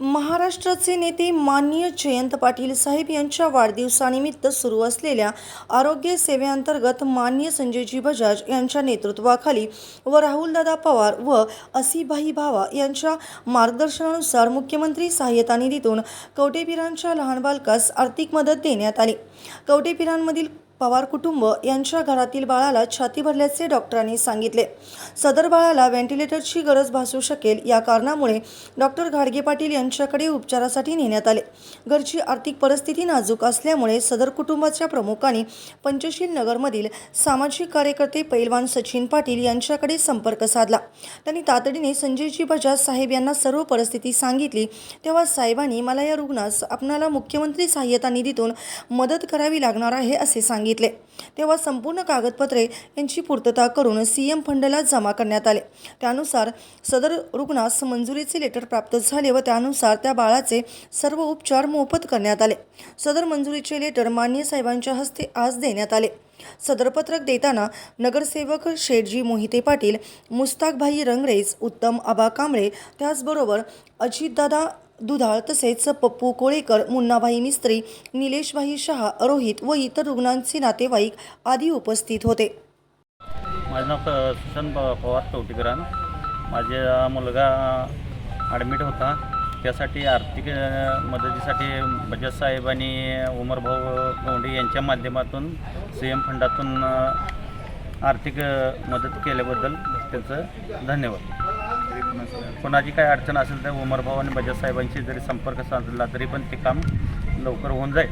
महाराष्ट्राचे नेते माननीय जयंत पाटील साहेब यांच्या वाढदिवसानिमित्त सुरू असलेल्या आरोग्य सेवेअंतर्गत माननीय संजयजी बजाज यांच्या नेतृत्वाखाली व राहुलदादा पवार व असीभाई भावा यांच्या मार्गदर्शनानुसार मुख्यमंत्री सहाय्यता निधीतून कवटेपिरांच्या लहान बालकास आर्थिक मदत देण्यात आली. कवटेपिरांमधील पवार कुटुंब यांच्या घरातील बाळाला छाती भरल्याचे डॉक्टरांनी सांगितले. सदर बाळाला व्हेंटिलेटरची गरज भासू शकेल या कारणामुळे डॉक्टर घाडगे पाटील यांच्याकडे उपचारासाठी नेण्यात आले. घरची आर्थिक परिस्थिती नाजूक असल्यामुळे सदर कुटुंबाच्या प्रमुखांनी पंचशील नगरमधील सामाजिक कार्यकर्ते पैलवान सचिन पाटील यांच्याकडे संपर्क साधला. त्यांनी तातडीने संजयजी बजाज साहेब यांना सर्व परिस्थिती सांगितली. तेव्हा साहेबांनी मला या रुग्णास आपणाला मुख्यमंत्री सहाय्यता निधीतून मदत करावी लागणार आहे असे सांगितले. सांगितले. तेव्हा संपूर्ण कागदपत्रे यांची पूर्तता करून सी एम फंडला जमा करण्यात आले. त्यानुसार सदर रुग्णास मंजुरीचे लेटर प्राप्त झाले व त्यानुसार त्या बाळाचे सर्व उपचार मोफत करण्यात आले. सदर मंजुरीचे लेटर मान्य साहेबांच्या हस्ते आज देण्यात आले. सदरपत्रक देताना नगरसेवक शेठजी मोहिते पाटील मुस्ताकभाई रंगरेज उत्तम आबा कांबळे त्याचबरोबर अजितदादा दुधाळ तसेच पप्पू कोळेकर मुन्नाभाई मिस्त्री निलेशभाई शहा रोहित व इतर रुग्णांचे नातेवाईक आदी उपस्थित होते. माझं नाव सुशांत प- पवार कवटीकरान. माझा मुलगा ॲडमिट होता. त्यासाठी आर्थिक मदतीसाठी बजाज साहेब आणि उमरभाऊ गोंडे यांच्या माध्यमातून सी एम फंडातून आर्थिक मदत केल्याबद्दल त्यांचं धन्यवाद. कोणाची काय अडचण असेल तर उमरभाऊ आणि बजाज साहेबांशी जरी संपर्क साधला तरी पण ते काम लवकर होऊन जाईल.